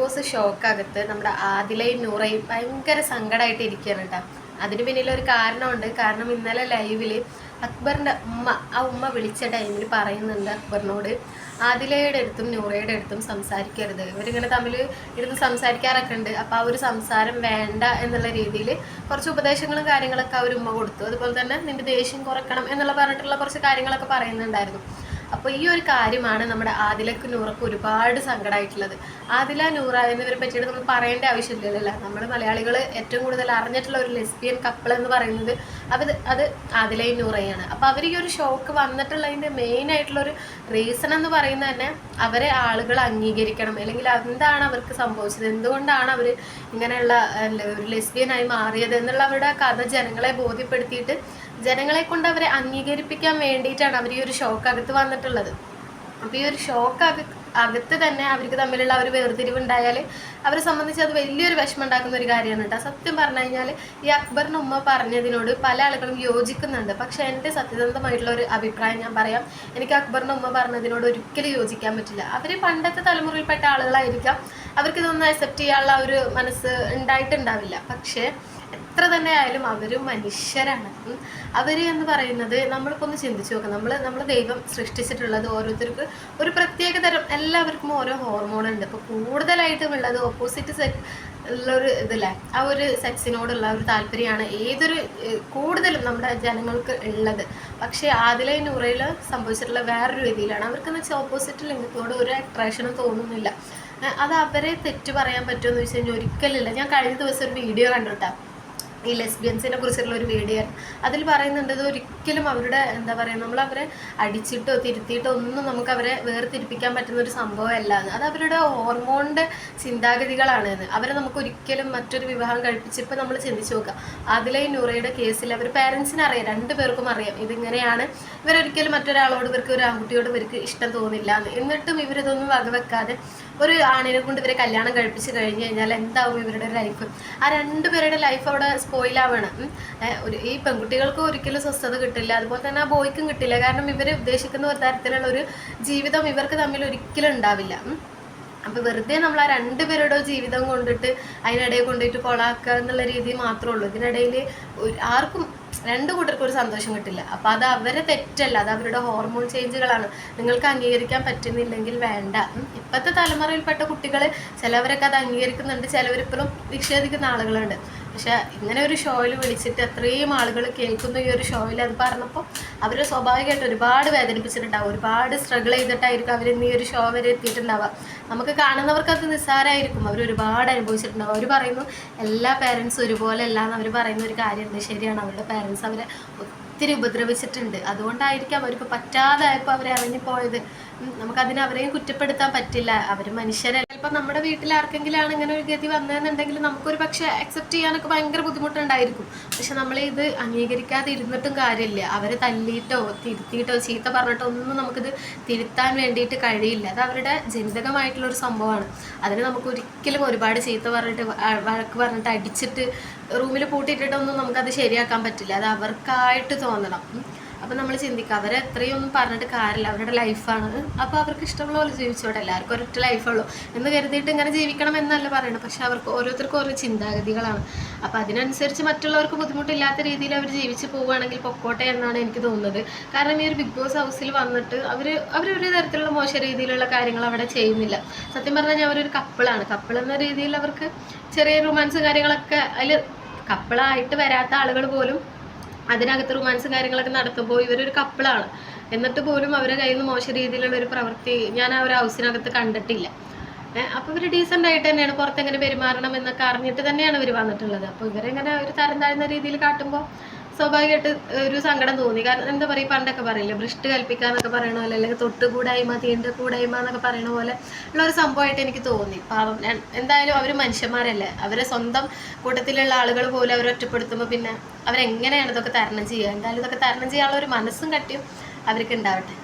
Boss ഷോക്കകത്ത് നമ്മുടെ ആദിലയും നൂറയും ഭയങ്കര സങ്കടമായിട്ട് ഇരിക്കുകയാണ് കേട്ടോ. അതിന് പിന്നിൽ ഒരു കാരണമുണ്ട്. കാരണം ഇന്നലെ ലൈവിൽ അക്ബറിന്റെ ഉമ്മ ആ ഉമ്മ വിളിച്ച ടൈമിൽ പറയുന്നുണ്ട് അക്ബറിനോട് ആദിലയുടെ അടുത്തും നൂറയുടെ അടുത്തും സംസാരിക്കരുത്. ഇവരിങ്ങനെ തമ്മിൽ ഇരുന്ന് സംസാരിക്കാറൊക്കെ ഉണ്ട്. അപ്പോൾ ആ ഒരു സംസാരം വേണ്ട എന്നുള്ള രീതിയിൽ കുറച്ച് ഉപദേശങ്ങളും കാര്യങ്ങളൊക്കെ അവർ ഉമ്മ കൊടുത്തു. അതുപോലെ തന്നെ നിന്റെ ദേഷ്യം കുറയ്ക്കണം എന്നുള്ള പറഞ്ഞിട്ടുള്ള കുറച്ച് കാര്യങ്ങളൊക്കെ പറയുന്നുണ്ടായിരുന്നു. അപ്പോൾ ഈ ഒരു കാര്യമാണ് നമ്മുടെ ആദിലക്ക് നൂറക്ക് ഒരുപാട് സങ്കടമായിട്ടുള്ളത് ആദില നൂറ എന്നിവരെ പറ്റിയിട്ട് നമ്മൾ പറയേണ്ട ആവശ്യമില്ലല്ലോ നമ്മുടെ മലയാളികൾ ഏറ്റവും കൂടുതൽ അറിഞ്ഞിട്ടുള്ള ഒരു ലെസ്ബിയൻ കപ്പിൾ എന്ന് പറയുന്നത് അവർ അത് ആദിലയും നൂറയാണ് അപ്പോൾ അവർ ഈ ഒരു ഷോക്ക് വന്നിട്ടുള്ളതിന്റെ മെയിൻ ആയിട്ടുള്ള ഒരു റീസൺ എന്ന് പറയുന്നത് തന്നെ അവരെ ആളുകൾ അംഗീകരിക്കണം. അല്ലെങ്കിൽ എന്താണ് അവർക്ക് സംഭവിച്ചത്? എന്തുകൊണ്ടാണ് അവർ ഇങ്ങനെയുള്ള ഒരു ലെസ്ബിയനായി മാറിയത്? എന്നുള്ള അവരുടെ കഥ ജനങ്ങളെ ബോധ്യപ്പെടുത്തിയിട്ട് ജനങ്ങളെ കൊണ്ട് അവരെ അംഗീകരിപ്പിക്കാൻ വേണ്ടിയിട്ടാണ് അവർ ഈ ഒരു ഷോക്ക് അകത്ത് വന്നിട്ടുള്ളത്. അപ്പോൾ ഈ ഒരു ഷോക്ക് അകത്ത് അകത്ത് തന്നെ അവർക്ക് തമ്മിലുള്ള ഒരു വേർതിരിവ് ഉണ്ടായാൽ അവരെ സംബന്ധിച്ച് അത് വലിയൊരു വിഷമം ഉണ്ടാക്കുന്ന ഒരു കാര്യമാണ് കേട്ടോ. സത്യം പറഞ്ഞു കഴിഞ്ഞാൽ ഈ അക്ബറിന് ഉമ്മ പറഞ്ഞതിനോട് പല ആളുകളും യോജിക്കുന്നുണ്ട്. പക്ഷേ എന്റെ സത്യസന്ധമായിട്ടുള്ള ഒരു അഭിപ്രായം ഞാൻ പറയാം. എനിക്ക് അക്ബറിന് ഉമ്മ പറഞ്ഞതിനോട് ഒരിക്കലും യോജിക്കാൻ പറ്റില്ല. അവർ പണ്ടത്തെ തലമുറയിൽപ്പെട്ട ആളുകളായിരിക്കാം. അവർക്ക് ഇതൊന്നും അക്സെപ്റ്റ് ചെയ്യാനുള്ള ഒരു മനസ്സ് ഉണ്ടായിട്ടുണ്ടാവില്ല. പക്ഷേ എത്ര തന്നെ ആയാലും അവരും മനുഷ്യരാണ്. അവർ എന്ന് പറയുന്നത് നമ്മളിപ്പോൾ ഒന്ന് ചിന്തിച്ചു നോക്കാം. നമ്മൾ നമ്മൾ ദൈവം സൃഷ്ടിച്ചിട്ടുള്ളത് ഓരോരുത്തർക്ക് ഒരു പ്രത്യേക തരം എല്ലാവർക്കും ഓരോ ഹോർമോൺ ഉണ്ട് ഇപ്പോൾ കൂടുതലായിട്ടും ഉള്ളത് ഓപ്പോസിറ്റ് സെക്സ് ഉള്ളൊരു ഇതില്ലേ? ആ ഒരു സെക്സിനോടുള്ള ഒരു താല്പര്യമാണ് ഏതൊരു കൂടുതലും നമ്മുടെ ജനങ്ങൾക്ക് ഉള്ളത്. പക്ഷേ ആദിലെ നൂറയിൽ സംഭവിച്ചിട്ടുള്ള വേറൊരു രീതിയിലാണ്. അവർക്കെന്ന് വെച്ചാൽ ഓപ്പോസിറ്റ് ലിംഗത്തോട് ഒരു അട്രാക്ഷനും തോന്നുന്നില്ല. അത് അവരെ തെറ്റ് പറയാൻ പറ്റുമെന്ന് വെച്ച് കഴിഞ്ഞാൽ ഒരിക്കലില്ല ഞാൻ കഴിഞ്ഞ ദിവസം ഒരു വീഡിയോ കണ്ടുട്ടാ. ഈ ലെസ്ബിയൻസിനെ കുറിച്ചുള്ള ഒരു വീഡിയോ അതിൽ പറയുന്നുണ്ട്. ഇത് ഒരിക്കലും അവരുടെ എന്താ പറയുക നമ്മൾ അവരെ അടിച്ചിട്ടോ തിരുത്തിയിട്ടോ ഒന്നും നമുക്ക് അവരെ വേർതിരിപ്പിക്കാൻ പറ്റുന്ന ഒരു സംഭവമല്ല അത്. അവരുടെ ഹോർമോണിന്റെ ചിന്താഗതികളാണ് അവരെ നമുക്ക് ഒരിക്കലും മറ്റൊരു വിവാഹം കഴിപ്പിച്ച് ഇപ്പം നമ്മൾ ചിന്തിച്ച് നോക്കുക. അതിലെ നൂറയുടെ കേസിൽ അവർ പേരൻസിനെ അറിയാം. രണ്ടു പേർക്കും അറിയാം. ഇതിങ്ങനെയാണ്. ഇവരൊരിക്കലും മറ്റൊരാളോട് ഇവർക്ക് ഒരു ആൺകുട്ടിയോട് ഇവർക്ക് ഇഷ്ടം തോന്നില്ല. എന്ന് എന്നിട്ടും ഇവരിതൊന്നും വകവെക്കാതെ ഒരു ആണിനെ കൊണ്ട് ഇവരെ കല്യാണം കഴിപ്പിച്ച് കഴിഞ്ഞ് കഴിഞ്ഞാൽ എന്താവും ഇവരുടെ ലൈഫ് ആ രണ്ടുപേരുടെ ലൈഫ് അവിടെ സ്പോയിൽ ആവണം ഒരു ഈ പെൺകുട്ടികൾക്ക് ഒരിക്കലും സ്വസ്ഥത കിട്ടില്ല. അതുപോലെ തന്നെ ആ ബോയ്ക്കും കിട്ടില്ല. കാരണം ഇവർ ഉദ്ദേശിക്കുന്ന ഒരു തരത്തിലുള്ള ഒരു ജീവിതം ഇവർക്ക് തമ്മിൽ ഒരിക്കലും ഉണ്ടാവില്ല. അപ്പോൾ അപ്പൊ വെറുതെ നമ്മൾ ആ രണ്ടുപേരുടെ ജീവിതം കൊണ്ടിട്ട് അതിനിടയിൽ കൊണ്ടുപോയിട്ട് കൊളാക്കുക എന്നുള്ള രീതി മാത്രമേ ഉള്ളൂ. ഇതിനിടയിൽ ആർക്കും രണ്ടു കൂട്ടർക്കും ഒരു സന്തോഷം കിട്ടില്ല. അപ്പോൾ അത് അവരെ തെറ്റല്ല. അത് അവരുടെ ഹോർമോൺ ചേഞ്ചുകളാണ്. നിങ്ങൾക്ക് അംഗീകരിക്കാൻ പറ്റുന്നില്ലെങ്കിൽ വേണ്ട. ഇപ്പോഴത്തെ തലമുറയിൽപ്പെട്ട കുട്ടികൾ ചിലവരൊക്കെ അത് അംഗീകരിക്കുന്നുണ്ട്. ചിലവരിപ്പോഴും നിഷേധിക്കുന്ന ആളുകളുണ്ട്. പക്ഷെ ഇങ്ങനെ ഒരു ഷോയിൽ വിളിച്ചിട്ട് അത്രയും ആളുകൾ കേൾക്കുന്ന ഈ ഒരു ഷോയിൽ അത് പറഞ്ഞപ്പോൾ അവർ സ്വാഭാവികമായിട്ട് ഒരുപാട് വേദനിപ്പിച്ചിട്ടുണ്ടാവും. ഒരുപാട് സ്ട്രഗിൾ ചെയ്തിട്ടായിരിക്കും അവർ ഇന്ന് ഈ ഒരു ഷോ വരെ എത്തിയിട്ടുണ്ടാവുക. നമുക്ക് കാണുന്നവർക്ക് അത് നിസ്സാരമായിരിക്കും അവർ ഒരുപാട് അനുഭവിച്ചിട്ടുണ്ടാവും. അവർ പറയുന്നു എല്ലാ പേരൻസും ഒരുപോലെ അല്ല എന്ന് അവർ പറയുന്ന ഒരു കാര്യമുണ്ട്. ശരിയാണ് അവരുടെ പേരൻസ് അവരെ ഒത്തിരി ഉപദ്രവിച്ചിട്ടുണ്ട്. അതുകൊണ്ടായിരിക്കാം അവർക്ക് പറ്റാതായപ്പോൾ അവരെ ഇറങ്ങിപ്പോയത് നമുക്കതിന് അവരെയും കുറ്റപ്പെടുത്താൻ പറ്റില്ല. അവർ മനുഷ്യരല്ല. ചിലപ്പോൾ നമ്മുടെ വീട്ടിൽ ആർക്കെങ്കിലാണ് ഇങ്ങനെ ഒരു ഗതി വന്നതെന്നുണ്ടെങ്കിൽ നമുക്കൊരു പക്ഷെ അക്സെപ്റ്റ് ചെയ്യാനൊക്കെ ഭയങ്കര ബുദ്ധിമുട്ടുണ്ടായിരിക്കും. പക്ഷെ നമ്മൾ ഇത് അംഗീകരിക്കാതെ ഇരുന്നിട്ടും കാര്യമില്ല. അവരെ തല്ലിയിട്ടോ തിരുത്തിയിട്ടോ ചീത്ത പറഞ്ഞിട്ടോ ഒന്നും നമുക്കിത് തിരുത്താൻ വേണ്ടിയിട്ട് കഴിയില്ല. അത് അവരുടെ ജനിതകമായിട്ടുള്ള ഒരു സംഭവമാണ്. അതിന് നമുക്ക് ഒരിക്കലും ഒരുപാട് ചീത്ത പറഞ്ഞിട്ട് വഴക്ക് പറഞ്ഞിട്ട് അടിച്ചിട്ട് റൂമിൽ പൂട്ടിയിട്ടിട്ടൊന്നും നമുക്കത് ശരിയാക്കാൻ പറ്റില്ല. അത് അവർക്കായിട്ട് തോന്നണം. അപ്പം നമ്മൾ ചിന്തിക്കുക അവരെ എത്രയൊന്നും പറഞ്ഞിട്ട് കാര്യമില്ല അവരുടെ ലൈഫാണ് അപ്പോൾ അവർക്ക് ഇഷ്ടമുള്ള പോലെ ജീവിച്ചോടെ എല്ലാവർക്കും ഒരൊറ്റ ലൈഫുള്ളൂ എന്ന് കരുതിയിട്ട് ഇങ്ങനെ ജീവിക്കണം എന്നല്ല പറയണം പക്ഷെ അവർക്ക് ഓരോരുത്തർക്കും ഓരോ ചിന്താഗതികളാണ്. അപ്പോൾ അതിനനുസരിച്ച് മറ്റുള്ളവർക്ക് ബുദ്ധിമുട്ടില്ലാത്ത രീതിയിൽ അവർ ജീവിച്ച് പോവുകയാണെങ്കിൽ പൊക്കോട്ടെ എന്നാണ് എനിക്ക് തോന്നുന്നത്. കാരണം ഈ ഒരു ബിഗ് ബോസ് ഹൗസിൽ വന്നിട്ട് അവർ അവർ ഒരു തരത്തിലുള്ള മോശ രീതിയിലുള്ള കാര്യങ്ങൾ അവിടെ ചെയ്യുന്നില്ല. സത്യം പറഞ്ഞാൽ ഞാൻ അവരൊരു കപ്പിളാണ് കപ്പിൾ എന്ന രീതിയിൽ അവർക്ക് ചെറിയ റൊമാൻസ് കാര്യങ്ങളൊക്കെ അതിൽ കപ്പിളായിട്ട് വരാത്ത ആളുകൾ പോലും അതിനകത്ത് റൊമാൻസും കാര്യങ്ങളൊക്കെ നടത്തുമ്പോൾ ഇവരൊരു കപ്പിളാണ് എന്നിട്ട് പോലും അവരുടെ കയ്യിൽ നിന്ന് മോശം രീതിയിലുള്ള ഒരു പ്രവൃത്തി ഞാൻ ആ ഒരു ഹൗസിനകത്ത് കണ്ടിട്ടില്ല. അപ്പോൾ ഇവർ ഡീസന്റ് ആയിട്ട് തന്നെയാണ് പുറത്തെങ്ങനെ പെരുമാറണം എന്നൊക്കെ അറിഞ്ഞിട്ട് തന്നെയാണ് ഇവർ വന്നിട്ടുള്ളത്. അപ്പോൾ ഇവരെങ്ങനെ ഒരു തരം താഴ്ന്ന രീതിയിൽ കാട്ടുമ്പോൾ സ്വാഭാവികമായിട്ട് ഒരു സങ്കടം തോന്നി. കാരണം എന്താ പറയുക പണ്ടൊക്കെ പറയില്ലേ ഭ്രഷ്ട് കൽപ്പിക്കാന്നൊക്കെ പറയണ പോലെ അല്ലെങ്കിൽ തൊട്ട് കൂടായ്മ തീണ്ട കൂടായ്മ എന്നൊക്കെ പറയണ പോലെ ഉള്ള ഒരു സംഭവമായിട്ട് എനിക്ക് തോന്നി. പാവം എന്തായാലും അവർ മനുഷ്യന്മാരല്ലേ. അവരെ സ്വന്തം കൂട്ടത്തിലുള്ള ആളുകൾ പോലും അവരെ ഒറ്റപ്പെടുത്തുമ്പോൾ പിന്നെ അവരെങ്ങനെയാണ് ഇതൊക്കെ തരണം ചെയ്യുക? എന്തായാലും ഇതൊക്കെ തരണം ചെയ്യാനുള്ള ഒരു മനസ്സും കട്ടിയും അവർക്ക് ഉണ്ടാവട്ടെ.